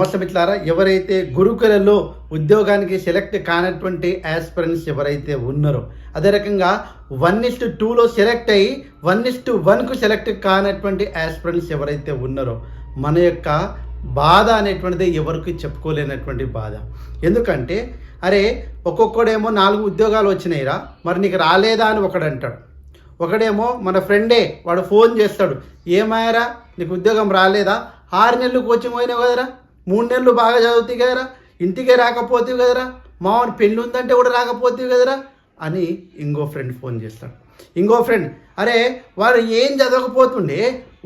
మోసమిట్లారా ఎవరైతే గురుకులలో ఉద్యోగానికి సెలెక్ట్ కానటువంటి ఆస్పిరెంట్స్ ఎవరైతే ఉన్నారో అదే రకంగా వన్ ఇస్ట్ టూలో సెలెక్ట్ అయ్యి వన్ ఇస్ట్ వన్కు సెలెక్ట్ కానటువంటి ఆస్పిరెంట్స్ ఎవరైతే ఉన్నారో మన యొక్క బాధ అనేటువంటిది ఎవరికి చెప్పుకోలేనటువంటి బాధ. ఎందుకంటే అరే ఒక్కొక్కడేమో నాలుగు ఉద్యోగాలు వచ్చినాయిరా మరి నీకు రాలేదా అని ఒకడు అంటాడు. ఒకడేమో మన ఫ్రెండే వాడు ఫోన్ చేస్తాడు. ఏమాయరా నీకు ఉద్యోగం రాలేదా? ఆరు నెలలు కోచింగ్ పోయినావు కదరా? మూడు నెలలు బాగా చదువుతాయి కదరా ఇంటికే రాకపోతేవి కదరా మామని పెళ్ళి ఉందంటే కూడా రాకపోతేవి కదరా అని ఇంకో ఫ్రెండ్ ఫోన్ చేస్తాడు. ఇంకో ఫ్రెండ్ అరే వాడు ఏం చదవకపోతుండే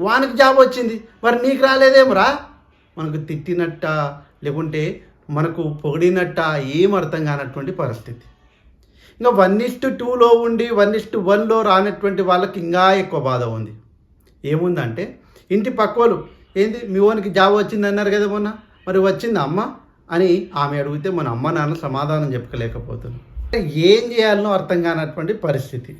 వానికి జాబ్ వచ్చింది మరి నీకు రాలేదేమరా? మనకు తిట్టినట్ట లేకుంటే మనకు పొగిడినట్ట ఏం అర్థం కానటువంటి పరిస్థితి. ఇంకా వన్ ఇస్ట్ టూలో ఉండి వన్ ఇస్ట్ వన్లో రానటువంటి వాళ్ళకి ఇంకా ఎక్కువ బాధ ఉంది. ఏముందంటే ఇంటి పక్కోలు ఏంది మీ ఓనికి జాబ్ వచ్చింది అన్నారు కదా మొన్న. మరి వచ్చింది అమ్మ అని ఆమె అడిగితే మన అమ్మ నాన్న సమాధానం చెప్పలేకపోతున్నాం అంటే ఏం చేయాలనో అర్థం కానటువంటి పరిస్థితి.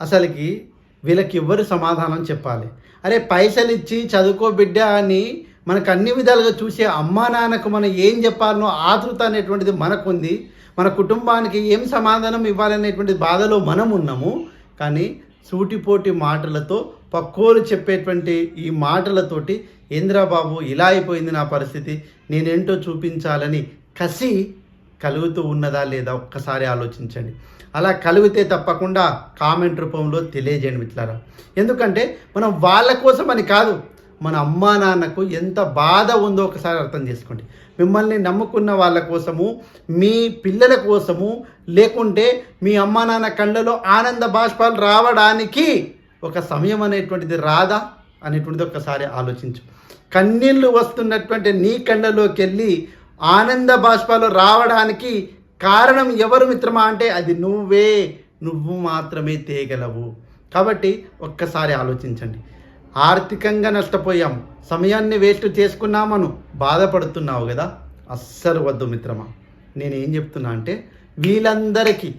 అసలుకి వీళ్ళకి ఎవ్వరు సమాధానం చెప్పాలి. అరే పైసలు ఇచ్చి చదువుకో బిడ్డ అని మనకు అన్ని విధాలుగా చూసే అమ్మా నాన్నకు మనం ఏం చెప్పాలనో ఆతృత అనేటువంటిది మనకుంది. మన కుటుంబానికి ఏం సమాధానం ఇవ్వాలనేటువంటి బాధలో మనం ఉన్నాము. కానీ సూటిపోటి మాటలతో పక్కోలు చెప్పేటువంటి ఈ మాటలతోటి ఇంద్రబాబు ఇలా అయిపోయింది నా పరిస్థితి. నేనేంటో చూపించాలని కసి కలుగుతూ ఉన్నదా లేదా ఒక్కసారి ఆలోచించండి. అలా కలిగితే తప్పకుండా కామెంట్ రూపంలో తెలియజేయండి మిత్రులారా. ఎందుకంటే మనం వాళ్ళ కోసం అని కాదు మన అమ్మా నాన్నకు ఎంత బాధ ఉందో ఒకసారి అర్థం చేసుకోండి. మిమ్మల్ని నమ్ముకున్న వాళ్ళ కోసము మీ పిల్లల కోసము లేకుంటే మీ అమ్మా నాన్న కళ్ళలో ఆనంద బాష్పాలు రావడానికి ఒక సమయం అనేటువంటిది రాదా అనేటువంటిది ఒకసారి ఆలోచించు. కన్నీళ్ళు వస్తున్నటువంటి నీ కండలోకి వెళ్ళి ఆనంద బాష్పాలు రావడానికి కారణం ఎవరు మిత్రమా అంటే అది నువ్వే. నువ్వు మాత్రమే తేగలవు. కాబట్టి ఒక్కసారి ఆలోచించండి. ఆర్థికంగా నష్టపోయాము సమయాన్ని వేస్ట్ చేసుకున్నామను బాధపడుతున్నావు కదా. అస్సలు వద్దు మిత్రమా. నేనేం చెప్తున్నా అంటే వీళ్ళందరికీ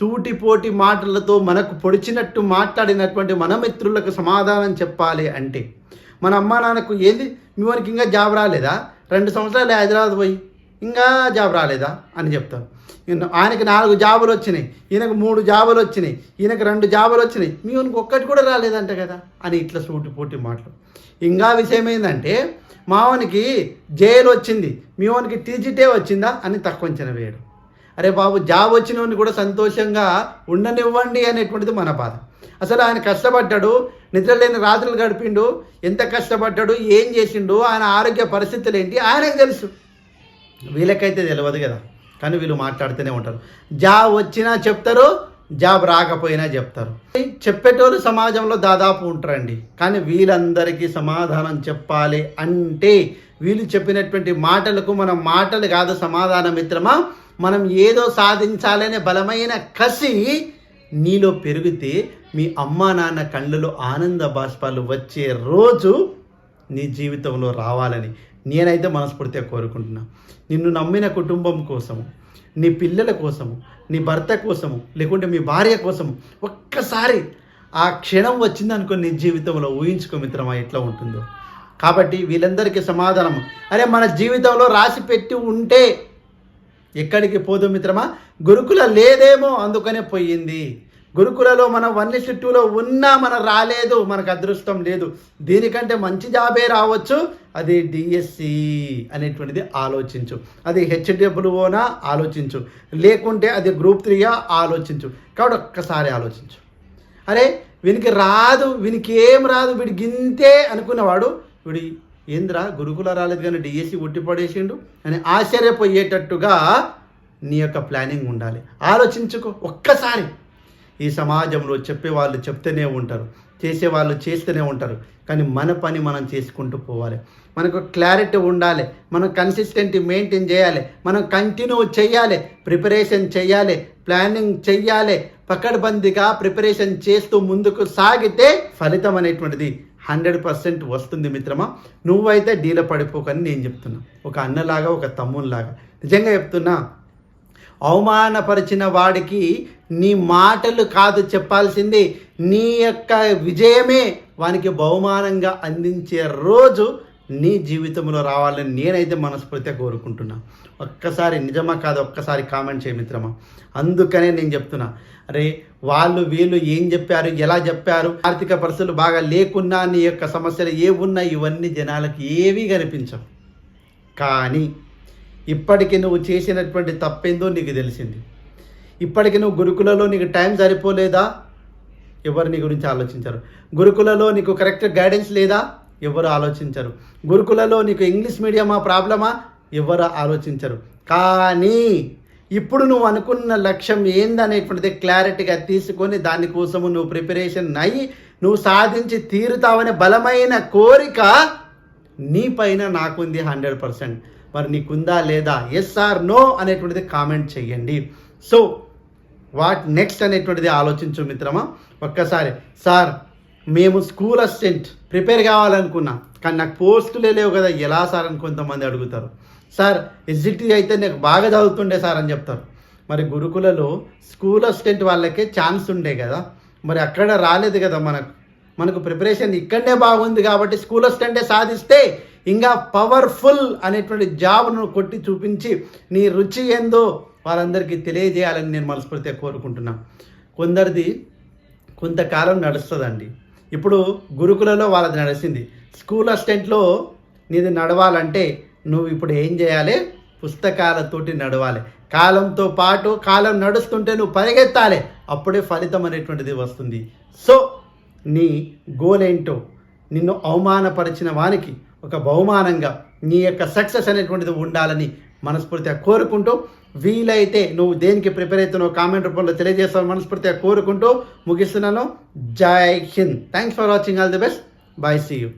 సూటిపోటి మాటలతో మనకు పొడిచినట్టు మాట్లాడినటువంటి మన మిత్రులకు సమాధానం చెప్పాలి అంటే మన అమ్మా నాన్నకు ఏంది? మీ వారికి ఇంకా జాబ్ రాలేదా? రెండు సంవత్సరాలు హైదరాబాద్ పోయి ఇంకా జాబ్ రాలేదా? అని చెప్తారు. ఆయనకి నాలుగు జాబులు వచ్చినాయి ఈయనకు మూడు జాబులు వచ్చినాయి ఈయనకు రెండు జాబులు వచ్చినాయి మీ వానికి ఒక్కటి కూడా రాలేదంట కదా? అని ఇట్లా సూటిపోటి మాటలు. ఇంకా విషయం ఏంటంటే మావనికి జైలు వచ్చింది మీ వానికి టీజీటే వచ్చిందా? అని తక్కువ అంచనా వేయడం. అరే బాబు జాబ్ వచ్చిన కూడా సంతోషంగా ఉండనివ్వండి అనేటువంటిది మన బాధ. అసలు ఆయన కష్టపడ్డాడు నిద్రలేని రాత్రులు గడిపిండు ఎంత కష్టపడ్డాడు ఏం చేసిండు ఆయన ఆరోగ్య పరిస్థితులు ఏంటి ఆయనకు తెలుసు. వీళ్ళకైతే తెలియదు కదా కానీ వీళ్ళు మాట్లాడుతూనే ఉంటారు. జాబ్ వచ్చినా చెప్తారు జాబ్ రాకపోయినా చెప్తారు. చెప్పేటోళ్ళు సమాజంలో దాదాపు ఉంటారండి కానీ వీళ్ళందరికీ సమాధానం చెప్పాలి అంటే వీళ్ళు చెప్పినటువంటి మాటలకు మనం మాటలు కాదు సమాధానం మిత్రమా? మనం ఏదో సాధించాలనే బలమైన కసి నీలో పెరిగితే మీ అమ్మా నాన్న కళ్ళలో ఆనంద బాష్పాలు వచ్చే రోజు నీ జీవితంలో రావాలని నేనైతే మనస్ఫూర్తిగా కోరుకుంటున్నా. నిన్ను నమ్మిన కుటుంబం కోసము నీ పిల్లల కోసము నీ భర్త కోసము లేకుంటే మీ భార్య కోసము ఒక్కసారి ఆ క్షణం వచ్చిందనుకో నీ జీవితంలో ఊహించుకో మిత్రమా ఎట్లా ఉంటుందో. కాబట్టి వీళ్ళందరికీ సమాధానం అరే మన జీవితంలో రాసి పెట్టి ఉంటే ఎక్కడికి పోదు మిత్రమా? గురుకుల లేదేమో అందుకనే పోయింది. గురుకులలో మనం వన్ ఇస్ టూలో ఉన్నా మన రాలేదు మనకు అదృష్టం లేదు. దీనికంటే మంచి జాబే రావచ్చు. అది డిఎస్సి అనేటువంటిది ఆలోచించు. అది హెచ్డబ్ల్యూఓనా ఆలోచించు. లేకుంటే అది గ్రూప్ త్రీయా ఆలోచించు. కాబట్టి ఒక్కసారి ఆలోచించు. అరే వీనికి రాదు వీనికి ఏం రాదు వీడికి ఇంతే అనుకున్నవాడు వీడి ఏంద్రా గురుకుల రాలేదు కానీ డిఎస్సి ఉట్టిపడేసిండు అని ఆశ్చర్యపోయేటట్టుగా నీ యొక్క ప్లానింగ్ ఉండాలి. ఆలోచించుకో ఒక్కసారి. ఈ సమాజంలో చెప్పేవాళ్ళు చెప్తూనే ఉంటారు. చేసేవాళ్ళు చేస్తూనే ఉంటారు. కానీ మన పని మనం చేసుకుంటూ పోవాలి. మనకు క్లారిటీ ఉండాలి. మనం కన్సిస్టెంట్ మెయింటైన్ చేయాలి. మనం కంటిన్యూ చేయాలి. ప్రిపరేషన్ చేయాలి. ప్లానింగ్ చేయాలి. పకడ్బందీగా ప్రిపరేషన్ చేస్తూ ముందుకు సాగితే ఫలితం అనేటువంటిది హండ్రెడ్ పర్సెంట్ వస్తుంది మిత్రమా? నువ్వైతే డీల పడిపోకని నేను చెప్తున్నా. ఒక అన్నలాగా ఒక తమ్మునిలాగా. నిజంగా చెప్తున్నా అవమానపరిచిన వాడికి నీ మాటలు కాదు చెప్పాల్సింది నీ యొక్క విజయమే వానికి బహుమానంగా అందించే రోజు నీ జీవితంలో రావాలని నేనైతే మనస్ఫూర్తిగా కోరుకుంటున్నా. ఒక్కసారి నిజమా కాదు? ఒక్కసారి కామెంట్ చేయ మిత్రమా. అందుకనే నేను చెప్తున్నా. అరే వాళ్ళు వీళ్ళు ఏం చెప్పారు? ఎలా చెప్పారు? ఆర్థిక పరిస్థితులు బాగా లేకున్నా నీ యొక్క సమస్యలు ఏ ఉన్నా ఇవన్నీ జనాలకు ఏవీ కనిపించవు. కానీ ఇప్పటికి నువ్వు చేసినటువంటి తప్పేందో నీకు తెలిసింది. ఇప్పటికి నువ్వు గురుకులలో నీకు టైం సరిపోలేదా? ఎవరు నీ గురించి ఆలోచించారు. గురుకులలో నీకు కరెక్ట్ గైడెన్స్ లేదా? ఎవరు ఆలోచించరు. గురుకులలో నీకు ఇంగ్లీష్ మీడియమా ప్రాబ్లమా? ఎవరు ఆలోచించరు. కానీ ఇప్పుడు నువ్వు అనుకున్న లక్ష్యం ఏందనేటువంటిది క్లారిటీగా తీసుకొని దానికోసము నువ్వు ప్రిపరేషన్ అయ్యి నువ్వు సాధించి తీరుతావనే బలమైన కోరిక నీ పైన నాకుంది హండ్రెడ్ పర్సెంట్. మరి నీకుందా లేదా? ఎస్ ఆర్ నో అనేటువంటిది కామెంట్ చేయండి. సో వాట్ నెక్స్ట్ అనేటువంటిది ఆలోచించు మిత్రమా? ఒక్కసారి సార్ మేము స్కూల్ అసిస్టెంట్ ప్రిపేర్ కావాలనుకున్నా కానీ నాకు పోస్టులే లేవు కదా ఎలా సార్ అని కొంతమంది అడుగుతారు. సార్ ఎస్జిటి అయితే నాకు బాగా చదువుతుండే సార్ అని చెప్తారు. మరి గురుకులలో స్కూల్ అసిస్టెంట్ వాళ్ళకే ఛాన్స్ ఉండే కదా మరి అక్కడ రాలేదు కదా మనకు. మనకు ప్రిపరేషన్ ఇక్కడనే బాగుంది కాబట్టి స్కూల్ అసిస్టెంటే సాధిస్తే ఇంకా పవర్ఫుల్ అనేటువంటి జాబ్ను కొట్టి చూపించి నీ రుచి ఏందో వాళ్ళందరికీ తెలియజేయాలని నేను మనస్ఫూర్తిగా కోరుకుంటున్నాను కొందరిది కొంతకాలం నడుస్తుందండి. ఇప్పుడు గురుకులలో వాళ్ళది నడిచింది స్కూల్ అసిస్టెంట్లో నీది నడవాలంటే నువ్వు ఇప్పుడు ఏం చేయాలి? పుస్తకాలతోటి నడవాలి. కాలంతో పాటు కాలం నడుస్తుంటే నువ్వు పరిగెత్తాలి. అప్పుడే ఫలితం అనేటువంటిది వస్తుంది. సో నీ గోల్ ఏంటో నిన్ను అవమానపరిచిన వానికి ఒక బహుమానంగా నీ యొక్క సక్సెస్ అనేటువంటిది ఉండాలని మనస్ఫూర్తిగా కోరుకుంటూ వీలైతే నువ్వు దేనికి ప్రిపేర్ అవుతున్నావు కామెంట్ రూపంలో తెలియజేస్తావు మనస్ఫూర్తిగా కోరుకుంటూ ముగిస్తున్నాను. జై Hind. Thanks for watching all the best bye see you